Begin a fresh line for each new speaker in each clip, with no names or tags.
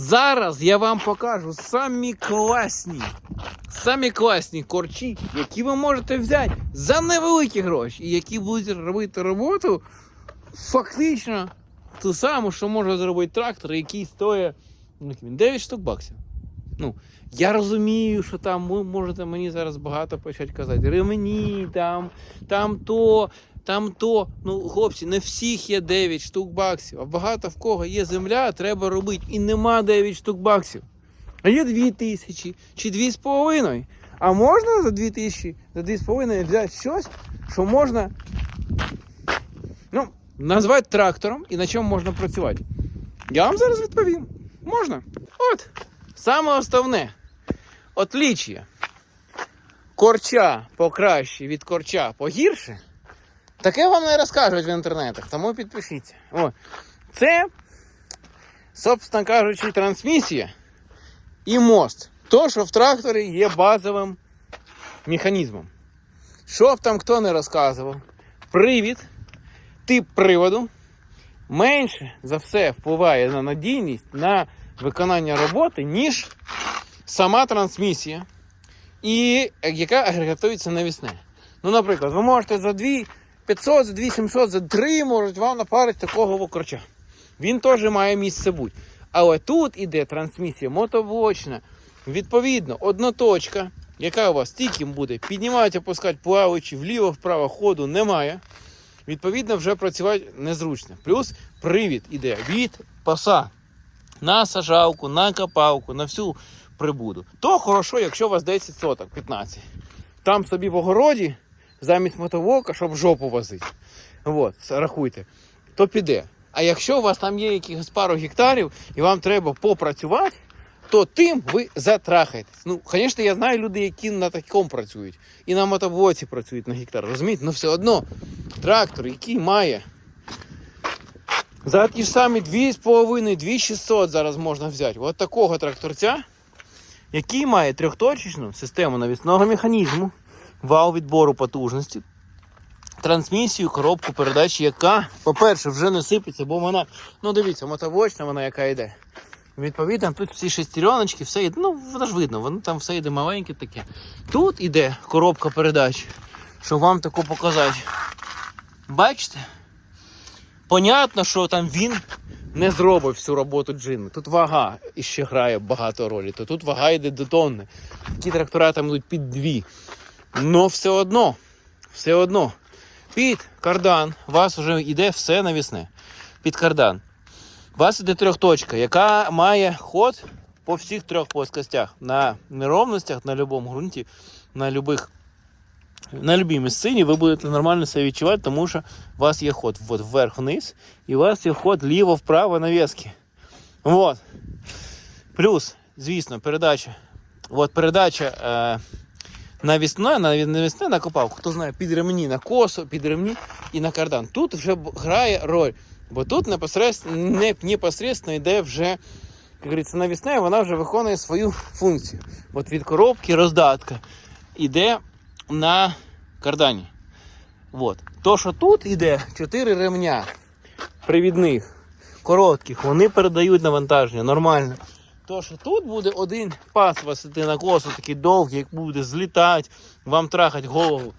Зараз я вам покажу самі класні, самі класні корчі, які ви можете взяти за невеликі гроші, і які будуть робити роботу фактично ту саму, що може зробити трактор, який стоїть ну, як він, 9 штук баксів. Ну, я розумію, що там ви можете мені зараз багато почати казати. Ремені, там, там то, там то. Ну, хлопці, не всіх є 9 штук баксів, а багато в кого є земля, треба робити. І нема 9 штук баксів. А є 2 тисячі чи 2,5. А можна за 2 тисячі, за 2,5 взяти щось, що можна ну, назвати трактором і на чому можна працювати. Я вам зараз відповім. Можна. От. Саме основне. Отлічє. Корча покраще від корча погірше. Таке вам не розкажуть в інтернетах, тому підпишіться. О. Це, собственно кажучи, трансмісія і мост. То, що в тракторі є базовим механізмом. Що б там хто не розказував, привід, тип приводу менше за все впливає на надійність, на виконання роботи, ніж сама трансмісія, і яка агрегатується навісне. Ну, наприклад, ви можете за 2 500, за 2 700, за 3 можуть вам напарити такого вокроча. Він теж має місце бути. Але тут іде трансмісія мотоблочна. Відповідно, одноточка, яка у вас тільки буде піднімати, опускати, плаваючи вліво-вправо ходу немає. Відповідно, вже працювати незручно. Плюс привід іде від паса на сажалку, на копалку, на всю прибуду. То хорошо, якщо у вас 10 соток, 15. Там собі в огороді, замість мотовока, щоб жопу возити. От, рахуйте, то піде. А якщо у вас там є якихось пару гектарів і вам треба попрацювати, то тим ви затрахаєтесь. Ну, звісно, я знаю люди, які на такому працюють. І на мотоблоці працюють на гектар. Розумієте? Ну все одно трактор, який має за ті ж самі 2,5, 2600 зараз можна взяти. От такого тракторця, який має трьохточечну систему навісного механізму, вал відбору потужності, трансмісію, коробку передач, яка, по-перше, вже не сипеться, бо вона, ну дивіться, мотоблочна вона яка йде. Відповідно, тут всі шестереночки, все йде, ну воно ж видно, воно там все йде маленьке таке. Тут іде коробка передач, щоб вам таку показати. Бачите? Понятно, що там він не зробив всю роботу джину. Тут вага іще грає багато ролі, то тут вага йде до тонни. Такі трактора там йдуть під дві. Но все одно, все одно, під кардан у вас вже йде все навісне. Під кардан. У вас іде трьохточка, яка має ход по всіх трьох плоскостях. На неровностях, на будь-якому ґрунті, на любих на любій місцині ви будете нормально себе відчувати, тому що у вас є ход от вверх-вниз, і у вас є ход ліво-вправо навіски. Вот. Плюс, звісно, передача. От передача е, навісна, на навісне на копалку. Хто знає, під ремні на косу, під ремні і на кардан. Тут вже грає роль. Бо тут непосредственно, не, йде вже, як говориться, навісне, вона вже виконує свою функцію. От від коробки роздатка йде на кардані. От. То, що тут йде 4 ремня привідних, коротких, вони передають навантаження нормально. То, що тут буде один пас вас іти на косу, такий довгий, як буде злітати, вам трахать голову.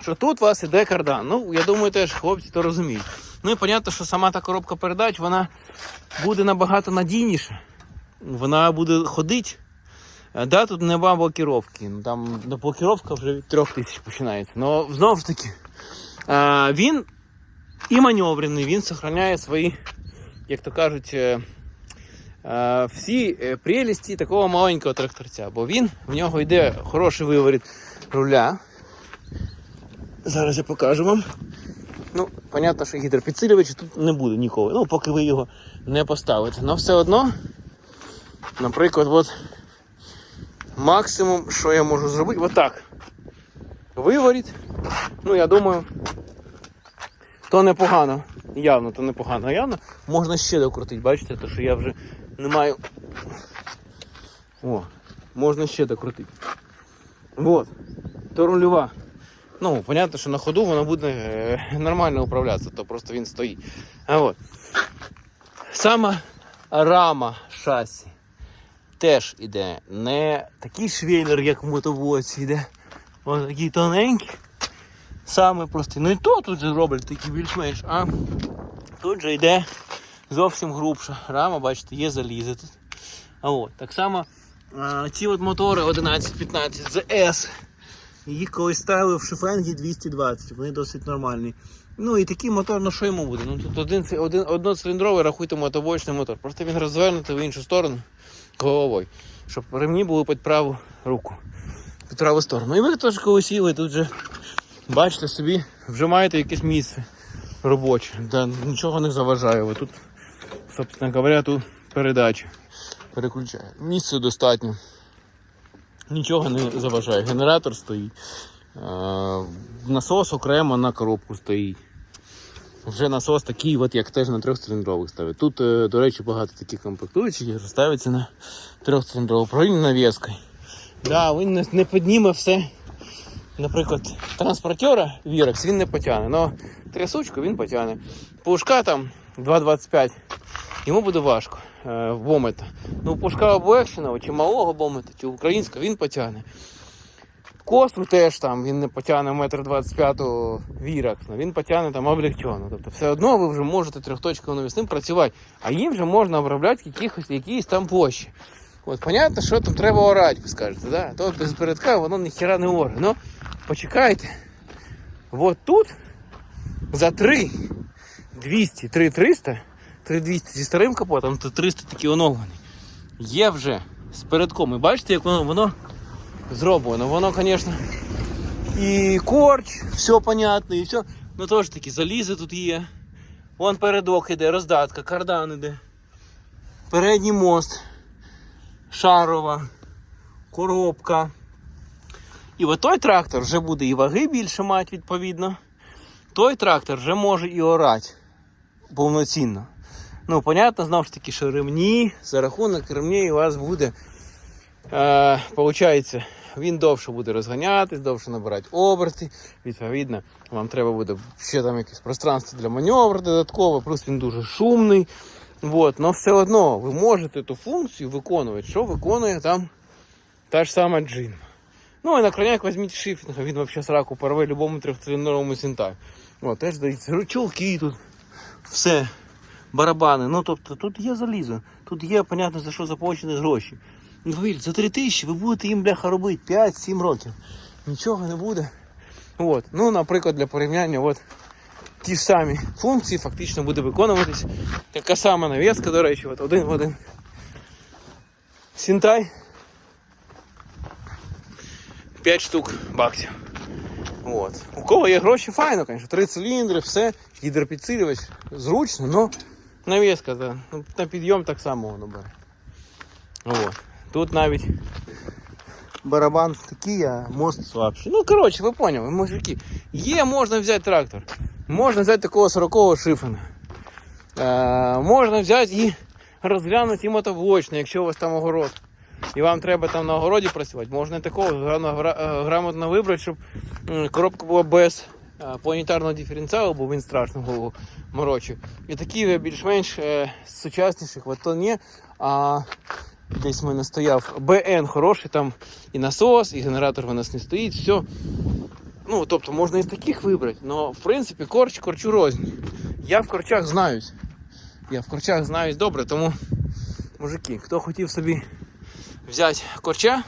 Що тут у вас іде кардан. Ну, я думаю, теж хлопці то розуміють. Ну і понятно, що сама та коробка передач вона буде набагато надійніша. Вона буде ходити. Е, Да, тут нема блокіровки. Ну, Там ну, блокіровка вже від 3 тисяч починається. Но знову ж таки, він і маневрений, він зберігає свої, як то кажуть, е, е, всі е, прелісті такого маленького тракторця. Бо він в нього йде хороший виворіт руля. Зараз я покажу вам. Ну, понятно, що гідропідсилювача тут не буде ніколи. Ну, поки ви його не поставите. Але все одно, наприклад, от максимум, що я можу зробити, отак. Виворіт. Ну, я думаю, то непогано. Явно, то непогано. Явно можна ще докрутити, бачите, то що я вже не маю. О, можна ще докрутити. Вот. То рульова. Ну, понятно, що на ходу вона буде е, нормально управлятися, то просто він стоїть. А от. Сама рама, шасі теж іде не такий швеллер, як в мотоблоці йде. Ось такий тоненький. Саме простий. Ну і то тут же роблять такі більш-менш, а тут же йде зовсім грубша. Рама, бачите, є залізе тут. А от, так само а, ці от мотори 11-15 ZS. Їх колись ставили в шифенгі 220, вони досить нормальні. Ну і такий мотор, ну що йому буде? Ну тут один, один одноциліндровий, рахуйте мотобочний мотор. Просто він розвернутий в іншу сторону головою, щоб ремні були під праву руку, під праву сторону. І ви теж коли сіли, тут же бачите собі, вже маєте якесь місце робоче, де нічого не заважає. Ви тут, собственно говоря, тут передача переключає. Місця достатньо. Нічого не заважає. Генератор стоїть. Е, Насос окремо на коробку стоїть. Вже насос такий, от як теж на трьохциліндрових ставить. Тут, е, до речі, багато таких комплектуючих, які ставиться на трьохциліндрову управління навіскою. Да, він не підніме все. Наприклад, транспортера Вірекс він не потягне, але трясучку він потягне. Пушка там 2,25, йому буде важко е. Ну, пушка облегченого, чи малого бомити, чи українського він потягне. Костру теж там він не потягне метр 25 віраксна, він потягне там облегчено. Тобто все одно ви вже можете трьохточковим навісним працювати, а їм вже можна обробляти якихось, якісь там площі. От, понятно, що там треба орати, ви скажете, да? то без передка воно ніхіра не оре. Ну, почекайте. От тут за 3 200, 3 300, 3 200 зі старим капотом, то 300 такі оновлені. Є вже з передком. І бачите, як воно, воно зроблено. Воно, звісно, і корч, все понятно, і все. Ну теж таки залізи тут є. Вон передок іде, роздатка, кардан іде. Передній мост, шарова, коробка. І от той трактор вже буде і ваги більше мати, відповідно. Той трактор вже може і орати повноцінно. Ну, понятно, знову ж таки, що ремні, за рахунок ремней у вас буде. Е, він довше буде розганятись, довше набирати оберти. Відповідно, вам треба буде ще там якесь пространство для маневру додатково, плюс він дуже шумний. Вот. Но все одно ви можете ту функцію виконувати, що виконує там та ж сама джин. Ну і на крайняк візьміть шифінг, він взагалі сраку порве любому трьохциліндровому синтак. О, теж дається ручулки тут, все, барабани. Ну тобто тут є залізо, тут є, понятно, за що заплачені гроші. Ну, за 3 тисячі ви будете їм бляха робити 5-7 років. Нічого не буде. От. Ну, наприклад, для порівняння, от ті самі функції фактично буде виконуватись. Така сама навіска, до речі, от один в один. Сінтай. 5 штук баксів. От. У кого є гроші, файно, звісно. Три циліндри, все, гідропідсилювач, зручно, але навіска, да. ну, на підйом так само воно бере. От. Тут навіть барабан такий, а мост слабший. Ну, коротше, ви поняли, мужики. Є, можна взяти трактор. Можна взяти такого 40-го шифена. Е, можна взяти і розглянути і мотоблочний, якщо у вас там огород. І вам треба там на огороді працювати, можна такого гра- гра- грамотно вибрати, щоб коробка була без е, планетарного диференціалу, бо він страшно голову морочив. І такі більш-менш е, сучасніших, от то ні. А десь в мене стояв БН хороший, там і насос, і генератор у нас не стоїть, все. Ну, тобто можна із таких вибрати, але в принципі корч корчу рознь. Я в корчах знаюсь. Я в корчах знаюсь добре, тому, мужики, хто хотів собі взяти корча,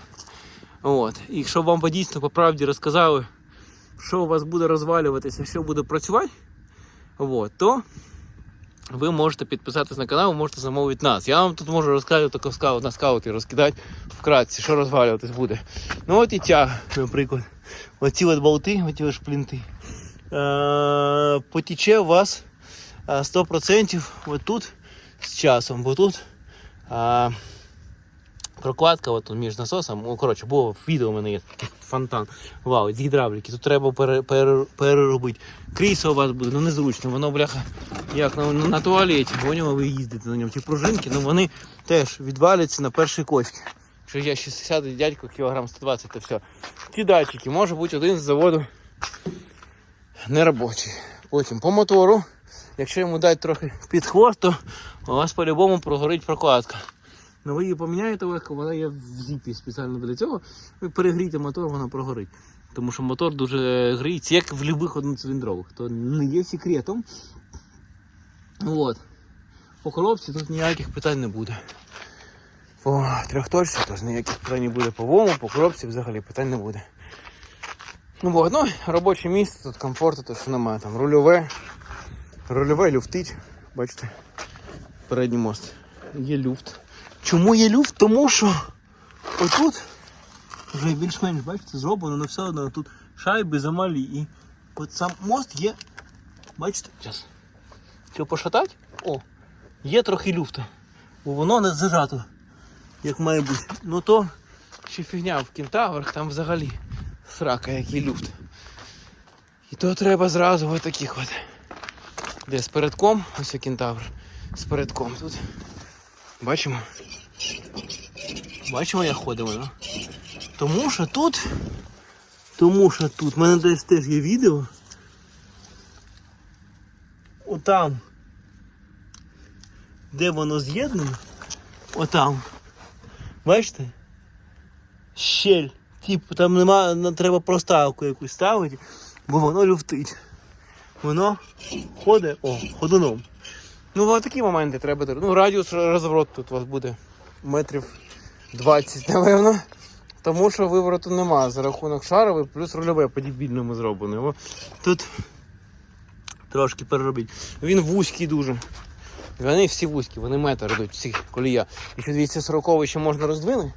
от, і щоб вам по дійсно по правді розказали, що у вас буде розвалюватися, що буде працювати, от, то ви можете підписатись на канал, можете замовити нас. Я вам тут можу розказати тако скаут на скауті розкидати вкратці, що розвалюватись буде. Ну от і тяг, наприклад. Оці от болти, оці от шплінти. Е, потіче у вас е, 100% от тут з часом, бо тут прокладка от, між насосом, ну, коротше, було відео у мене є такий фонтан. Вау, з гідравліки. Тут треба пере, пере, переробити. Крісло у вас буде, ну незручно, воно бляха як на, на туалеті, поняли, ви їздите на ньому. Ті пружинки, ну вони теж відваляться на першій кочці. Що я 60 дядько, кілограм 120 то все. Ті датчики, може бути один з заводу неробочий. Потім по мотору, якщо йому дати трохи під хвост, то у вас по-любому прогорить прокладка. Ну ви її поміняєте легко, вона є в зіпі спеціально для цього. Ви перегрійте мотор, вона прогорить. Тому що мотор дуже гріється, як в будь-яких одноциліндрових. То не є секретом. От. По коробці тут ніяких питань не буде. По трьохточці теж ніяких питань не буде. По вому, по коробці взагалі питань не буде. Ну, от, ну, робоче місце, тут комфорту, то що немає. Там рульове, рульове люфтить. Бачите, передній мост. Є люфт. Чому є люфт? Тому що отут вже більш-менш, бачите, зроблено, але все одно тут шайби замалі і от сам мост є. Бачите? Зараз. Що пошатати? О, є трохи люфту. Бо воно не зажато, як має бути. Ну то ще фігня в кентаврах, там взагалі срака, який люфт. І то треба зразу ось таких от. Де з передком, ось кентавр. З передком тут. Бачимо? Бачимо, як ходимо, ну? Тому що тут. Тому що тут. в мене десь теж є відео. Отам. Де воно з'єднано? Отам. Бачите? Щель. Типу, там нема, не треба проставку якусь ставити, бо воно люфтить. Воно ходить, о, ходуном. Ну, такі моменти треба. Ну, радіус розвороту тут у вас буде метрів 20, напевно. Тому що вивороту нема за рахунок шаровий, плюс рульове по дебільному зроблено. Тут трошки переробіть. Він вузький дуже. Вони всі вузькі, вони метр йдуть, всі колія. І що 240 ще можна роздвинути,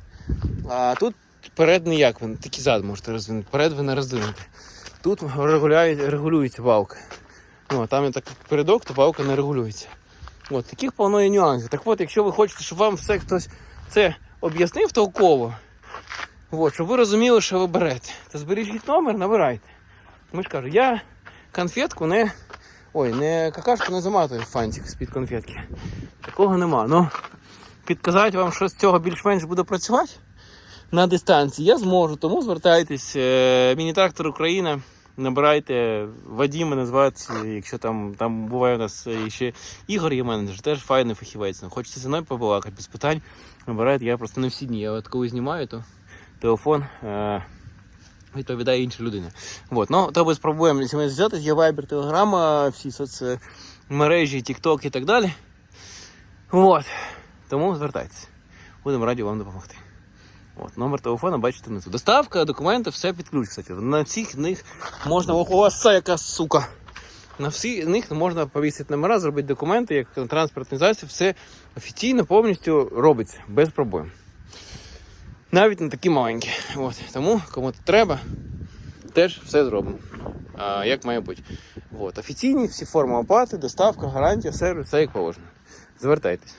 а тут перед ніяк, він тільки зад можете роздвинути, перед ви не роздвинете. Тут регулюється балка. Ну, а там так передок, то балка не регулюється. От, таких повно є нюансів. Так от, якщо ви хочете, щоб вам все хтось це об'яснив толково, от, щоб ви розуміли, що ви берете, то збережіть номер, набирайте. Ми ж кажу, я конфетку не. Ой, не какашку не заматую фантик з-під конфетки. Такого нема. Ну, підказати вам, що з цього більш-менш буде працювати на дистанції, я зможу, тому звертайтесь. Е, Міні-трактор Україна. Набирайте Вадіма називається, якщо там, там буває у нас ще Ігор є менеджер, теж файний фахівець. Ну, Хочете зі мною побалакати без питань. Набирайте, я просто не всі дні. Я от коли знімаю, то телефон е, відповідає інша людина. Вот. Ну, то без проблем мене взяти, є Viber, Telegram, всі соцмережі, TikTok і так далі. Вот. Тому звертайтеся. Будемо раді вам допомогти. От, номер телефона бачите внизу. Доставка, документи, все під ключ. Кстати. На всіх них можна. Ох, у яка сука. На всіх них можна повісити номера, зробити документи, як на транспортний засіб, все офіційно повністю робиться без проблем. Навіть не такі маленькі. От. Тому кому треба, теж все зробимо. А, як має бути. От. Офіційні всі форми оплати, доставка, гарантія, сервіс, все як положено. Звертайтесь.